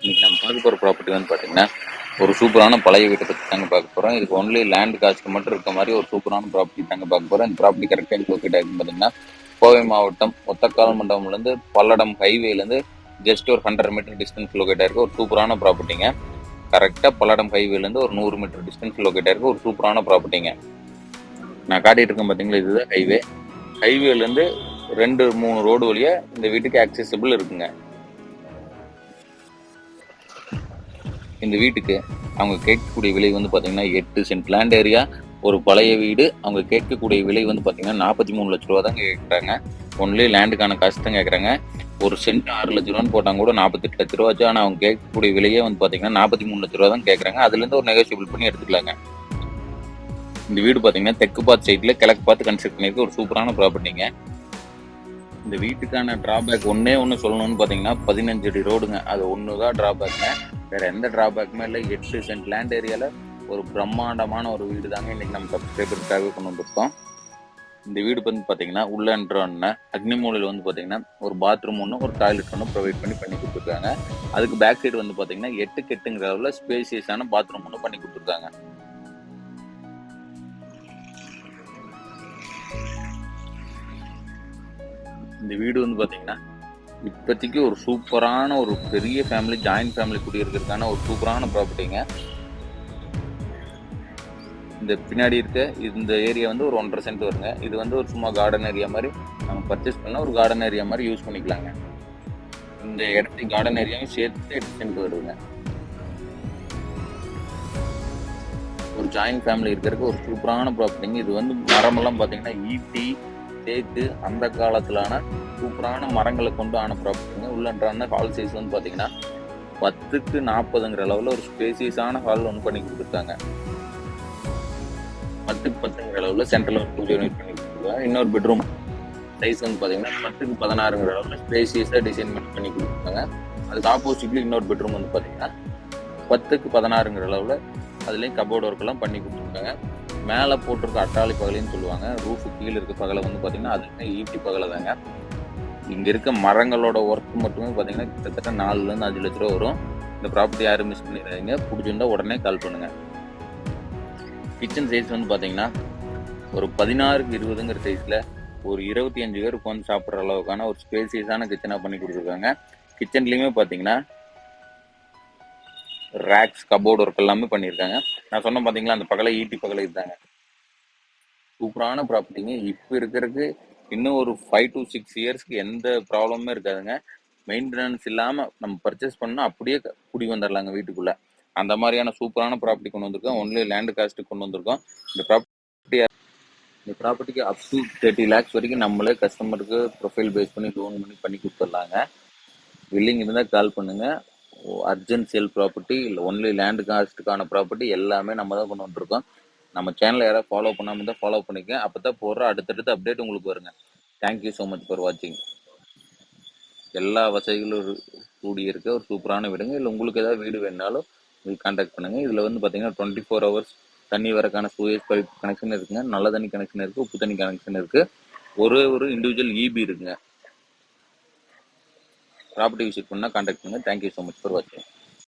இன்னைக்கு நம்ம பார்க்க போகிற ப்ராப்பர்ட்டி வந்து பார்த்தீங்கன்னா ஒரு சூப்பரான பழைய வீட்டை பற்றி தாங்க பார்க்க போகிறோம் இதுக்கு ஒன்லி லேண்ட் காஸ்ட் மட்டும் இருக்க மாதிரி ஒரு சூப்பரான ப்ராப்பர்ட்டி தாங்க பார்க்க போகிறோம் இந்த ப்ராப்பர்ட்டி கரெக்டாக எங்கே லொக்கேட் பார்த்தீங்கன்னா கோவை மாவட்டம் ஒத்தக்கால் மண்டபம்லேருந்து பல்லடம் ஹைவேலேருந்து ஜஸ்ட் ஒரு ஹண்ட்ரட் மீட்டர் டிஸ்டன்ஸ் லொக்கேட் ஆயிருக்கு ஒரு சூப்பரான ப்ராப்பர்ட்டிங்க கரெக்டாக பல்லடம் ஹைவேலேருந்து ஒரு நூறு மீட்டர் டிஸ்டன்ஸ் லொக்கேட் ஆயிருக்கு ஒரு சூப்பரான ப்ராப்பர்ட்டிங்க நான் காட்டிகிட்டு இருக்கேன் பார்த்தீங்களா இதுதான் ஹைவே ஹைவேலேருந்து ரெண்டு மூணு ரோடு வழியாக இந்த வீட்டுக்கு accessible இருக்குங்க. இந்த வீட்டுக்கு அவங்க கேட்கக்கூடிய விலை வந்து பார்த்தீங்கன்னா எட்டு சென்ட் லேண்ட் ஏரியா ஒரு பழைய வீடு அவங்க கேட்கக்கூடிய விலை வந்து பார்த்தீங்கன்னா நாற்பத்தி மூணு லட்ச ரூபா தான் கேட்குறாங்க. ஒன்லி லேண்டுக்கான காசு தான் கேட்குறாங்க. ஒரு சென்ட் ஆறு லட்ச ரூபான்னு போட்டாங்க கூட நாற்பத்தெட்டு லட்ச ரூபா ஆச்சு ஆனால் அவங்க கேட்கக்கூடிய விலையே வந்து பார்த்தீங்கன்னா நாற்பத்தி மூணு லட்ச ரூபா தான் கேட்குறாங்க. அதுலேருந்து ஒரு நெகோசியபிள் பண்ணி எடுத்துக்கலாங்க. இந்த வீடு பார்த்தீங்கன்னா தெற்கு பார்த்து சைட்டில் கிழக்கு பார்த்து கன்ஸ்ட்ரக்ட் பண்ணியிருக்க. ஒரு சூப்பரான ப்ராப்பர்ட்டிங்க இந்த வீட்டுக்கான ட்ராபேக் ஒன்றே ஒன்று சொல்லணும்னு பார்த்தீங்கன்னா பதினஞ்சு அடி ரோடுங்க அது ஒன்று தான் ட்ராபேக்குங்க வேற எந்த டிராபேக்குமே இல்லை. எட்டு சென்ட் லேண்ட் ஏரியாவில் ஒரு பிரம்மாண்டமான ஒரு வீடு தாங்க இன்னைக்கு நம்ம சப்ஸ்கிரைபருக்காக கொண்டு வந்திருக்கோம். இந்த வீடு வந்து பார்த்தீங்கன்னா உள்ள என்ட்ரோன்னு அக்னிமூலையில் வந்து பார்த்தீங்கன்னா ஒரு பாத்ரூம் ஒன்று ஒரு டாய்லெட் ஒன்று ப்ரொவைட் பண்ணி பண்ணி கொடுத்துருக்காங்க. அதுக்கு பேக் சைடு வந்து பார்த்தீங்கன்னா எட்டு கெட்டுங்கிற அளவில் ஸ்பேசியஸான பாத்ரூம் ஒன்று பண்ணி கொடுத்துருக்காங்க. இந்த வீடு வந்து பார்த்தீங்கன்னா இப்போதைக்கு ஒரு சூப்பரான ஒரு பெரிய ஃபேமிலி ஜாயிண்ட் ஃபேமிலி குடியிருக்கிறதுக்கான ஒரு சூப்பரான ப்ராப்பர்ட்டிங்க இந்த பின்னாடி இருக்க இந்த ஏரியா வந்து ஒரு ஒன்றரை சென்ட் வருங்க. இது வந்து ஒரு சும்மா கார்டன் ஏரியா மாதிரி நம்ம பர்ச்சேஸ் பண்ணால் ஒரு கார்டன் ஏரியா மாதிரி யூஸ் பண்ணிக்கலாங்க. இந்த இடத்து கார்டன் ஏரியாவும் சேர்த்து எட்டு சென்ட் வருதுங்க. ஒரு ஜாயிண்ட் ஃபேமிலி இருக்கிறதுக்கு ஒரு சூப்பரான ப்ராப்பர்ட்டிங்க இது வந்து மரமெல்லாம் பார்த்தீங்கன்னா ஈட்டி தேக்கு அந்த காலத்திலான சூப்பரான மரங்களை கொண்டு ஆன ப்ராப்பர்ட்டிங்க உள்ளன்றான ஹால் சைஸ் வந்து பார்த்தீங்கன்னா பத்துக்கு நாற்பதுங்கிற அளவில் ஒரு ஸ்பேசியஸான ஹால் ஒன்று பண்ணி கொடுத்துருக்காங்க. பத்துக்கு பத்துங்கிற அளவில் சென்ட்ரல் ஒரு பூஜை யூனிட் பண்ணி கொடுத்துருக்காங்க. இன்னொரு பெட்ரூம் சைஸ் வந்து பார்த்தீங்கன்னா பத்துக்கு பதினாறுங்கிற அளவில் ஸ்பேசியஸாக டிசைன் பண்ணி கொடுத்துருக்காங்க. அதுக்கு ஆப்போசிட்லி இன்னொரு பெட்ரூம் வந்து பார்த்தீங்கன்னா பத்துக்கு பதினாறுங்கிற அளவில் அதுலேயும் கபோர்டு ஒர்க்கெல்லாம் பண்ணி கொடுத்துருக்காங்க. மேலே போட்டிருக்க அட்டாளி பகலின்னு சொல்லுவாங்க. ரூஃபு கீழே இருக்க பகலை வந்து பார்த்தீங்கன்னா அதுக்கு ஈட்டி பகலை தாங்க. இங்கே இருக்க மரங்களோட ஒர்க் மட்டுமே பார்த்தீங்கன்னா கிட்டத்தட்ட நாலுலேருந்து அஞ்சு லட்ச ரூபா வரும். இந்த ப்ராப்பர்ட்டி யாரும் மிஸ் பண்ணிடுறாங்க பிடிச்சிருந்தா உடனே கால் பண்ணுங்க. கிச்சன் சைஸ் வந்து பார்த்தீங்கன்னா ஒரு பதினாறுக்கு இருபதுங்கிற சைஸில் ஒரு இருபத்தி அஞ்சு பேர் உட்காந்து சாப்பிட்ற அளவுக்கான ஒரு ஸ்பேசியஸான கிச்சனாக பண்ணி கொடுத்துருக்காங்க. கிச்சன்லேயுமே பார்த்தீங்கன்னா ரேக்ஸ் கபோர்டு ஒர்க் எல்லாமே பண்ணியிருக்காங்க. நான் சொன்ன பார்த்தீங்களா அந்த பகலை ஈட்டி பகலை இதுதாங்க சூப்பரான ப்ராப்பர்ட்டிங்க இப்போ இருக்கிறதுக்கு இன்னும் ஒரு ஃபைவ் டு சிக்ஸ் இயர்ஸ்க்கு எந்த ப்ராப்ளமுமே இருக்காதுங்க. மெயின்டெனன்ஸ் இல்லாமல் நம்ம பர்ச்சேஸ் பண்ணால் அப்படியே குடி வந்துடலாங்க வீட்டுக்குள்ளே. அந்த மாதிரியான சூப்பரான ப்ராப்பர்ட்டி கொண்டு வந்திருக்கோம். ஒன்லி லேண்ட் காஸ்ட்டுக்கு கொண்டு வந்திருக்கோம். இந்த ப்ராப்பர்ட்டி இந்த ப்ராப்பர்ட்டிக்கு அப் டு தேர்ட்டி லேக்ஸ் வரைக்கும் நம்மளே கஸ்டமருக்கு ப்ரொஃபைல் பேஸ் பண்ணி லோன் பண்ணி பண்ணி கொடுத்துடலாங்க. வில்லிங் இருந்தால் கால் பண்ணுங்கள் அர்ஜென்ட் சேல் ப்ராப்பர்ட்டி இல்லை ஒன்லி லேண்ட் காஸ்ட்டுக்கான ப்ராப்பர்ட்டி எல்லாமே நம்ம தான் கொண்டு வந்துருக்கோம். நம்ம சேனலை யாராவது ஃபாலோ பண்ணாமல் தான் ஃபாலோ பண்ணிக்க அப்போ தான் போடுற அடுத்தடுத்த அப்டேட் உங்களுக்கு வருங்க. தேங்க்யூ ஸோ மச் ஃபார் வாட்சிங் எல்லா வசதிகளும் இரு- கூடி இருக்க ஒரு சூப்பரான வீடுங்க. இல்லை உங்களுக்கு ஏதாவது வீடு வேணாலும் உங்களுக்கு கான்டாக்ட் பண்ணுங்கள் இதில் வந்து பார்த்தீங்கன்னா டுவெண்ட்டி ஃபோர் ஹவர்ஸ் தண்ணி வரக்கான சூயஸ் பைப் கனெக்ஷன் இருக்குங்க. நல்ல தண்ணி கனெக்ஷன் இருக்குது உப்பு தண்ணி கனெக்ஷன் இருக்குது ஒரே ஒரு இண்டிவிஜுவல் இபி இருக்குங்க. ப்ராப்பர்ட்டி விசிட் பண்ணால் கான்டாக்ட் பண்ணுங்க. Thank you so much for வாட்சிங்